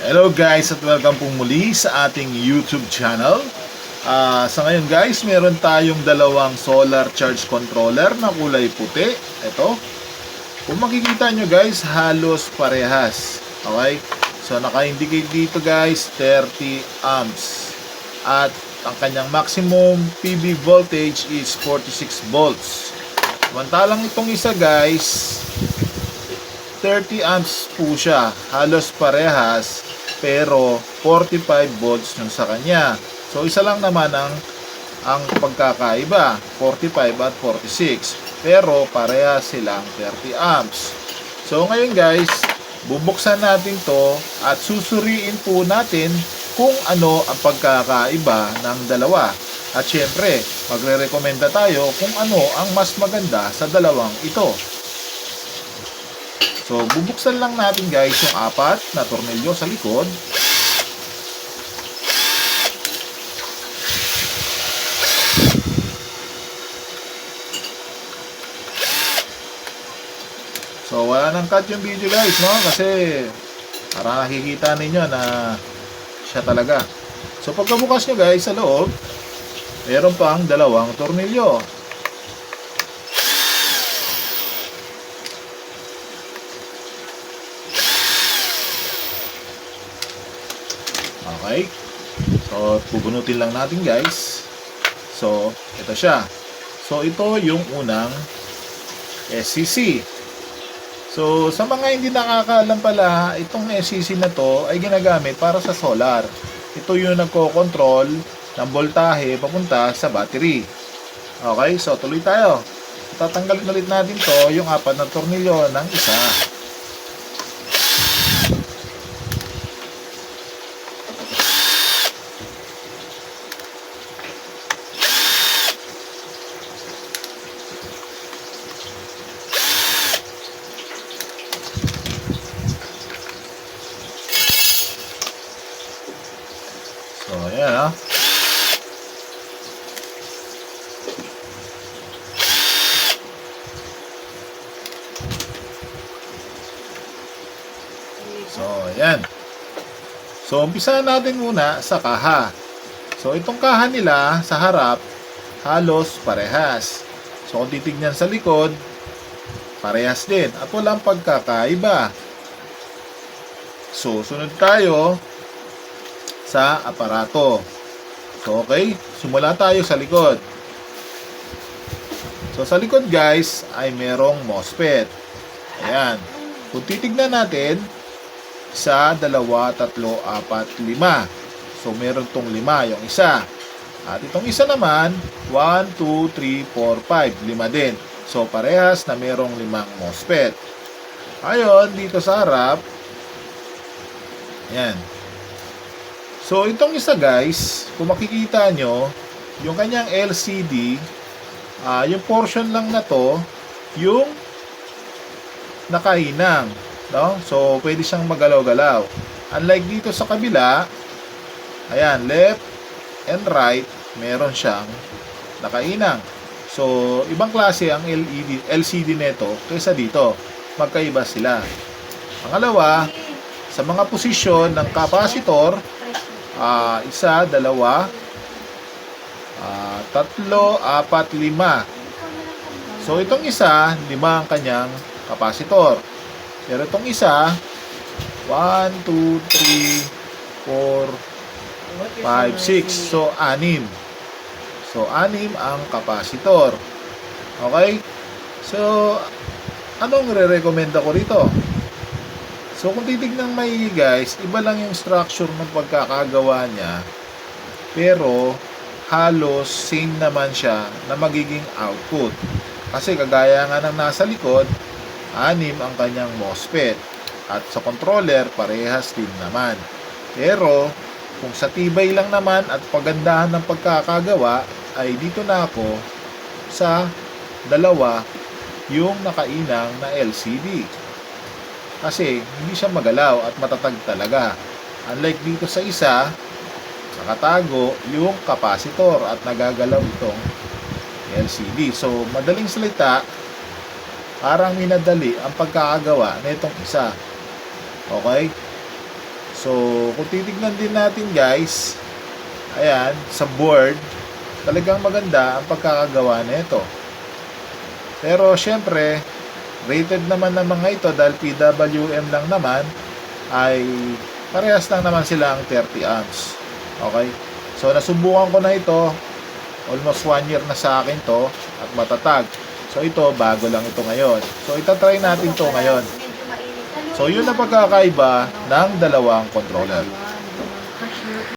Hello guys at welcome pong muli sa ating YouTube channel. Ah, sa ngayon guys, meron tayong dalawang solar charge controller na kulay puti. Ito. Kung makikita nyo guys, halos parehas. Okay? So naka-indicate dito guys, 30 amps. At ang kanyang maximum PV voltage is 46 volts. Samantalang itong isa guys, 30 amps po siya. Halos parehas, pero 45 volts yung sa kanya. So, isa lang naman ang, ang pagkakaiba, 45 at 46. Pero, parehas silang 30 amps. So, ngayon guys, bubuksan natin to at susuriin po natin kung ano ang pagkakaiba ng dalawa. At syempre, magre-recommenda tayo kung ano ang mas maganda sa dalawang ito. So, bubuksan lang natin guys yung apat na tornilyo sa likod. So, wala nang cut yung video guys, no? Kasi, para nakikita ninyo na siya talaga. So, pagkabukas nyo guys sa loob, meron pang dalawang tornilyo. Okay. So, pupunutin lang natin guys. So, ito siya. So, ito yung unang SCC. So, sa mga hindi nakakaalam pala, itong SCC na to ay ginagamit para sa solar. Ito yung nagko-control ng voltahe papunta sa battery. Okay, so tuloy tayo. Tatanggalin ulit natin to yung apat na tornilyo ng isa. So, ayan ha. So, ayan. So, umpisahan natin muna sa kaha. So, itong kaha nila sa harap, halos parehas. So, kung titignan sa likod, parehas din. At walang pagkakaiba. So, sunod tayo sa aparato. So, okay. Simula tayo sa likod. So, sa likod guys, ay merong MOSFET. Ayan. Kung titignan natin, sa dalawa, tatlo, apat, lima. So, meron tong lima, yung isa. At itong isa naman, 1, 2, 3, 4, 5. Lima din. So, parehas na merong limang MOSFET. Ayon, dito sa harap, Ayan. So, itong isa guys, kung makikita nyo, yung kanyang LCD, ah yung portion lang na to, yung nakahinang. No? So, pwede siyang magalaw-galaw. Unlike dito sa kabila, ayan, left and right, meron siyang nakainang. So, ibang klase ang LED, LCD nito kaysa dito. Magkaiba sila. Pangalawa, sa mga posisyon ng kapasitor, ah, isa, dalawa, ah, tatlo, apat, lima. So, itong isa, lima ang kanyang kapasitor. Pero itong isa, 1, 2, 3, 4, 5, 6. So, anim. So, anim ang kapasitor. Okay? So, anong re-recommend ko rito? So, kung titignan may guys, iba lang yung structure ng pagkakagawa niya. Pero, halos same naman siya na magiging output. Kasi kagaya nga ng nasa likod, anim ang kanyang MOSFET. At sa controller, parehas din naman. Pero, kung sa tibay lang naman at pagandahan ng pagkakagawa, ay dito na ako sa dalawa yung nakainang na LCD. Kasi hindi siya magalaw at matatag talaga. Unlike dito sa isa, nakatago yung kapasitor at nagagalaw itong LCD. So, madaling salita, parang minadali ang pagkakagawa na itong isa. Okay? So, kung titignan din natin guys, ayan, sa board, talagang maganda ang pagkakagawa nito. Pero syempre, rated naman ng mga ito dahil PWM lang naman, ay parehas lang naman sila ang 30 amps. Okay? So, nasubukan ko na ito. Almost 1 year na sa akin to at matatag. So, ito, bago lang ito ngayon. So, itatry natin to ngayon. So, yun ang pagkakaiba ng dalawang controller.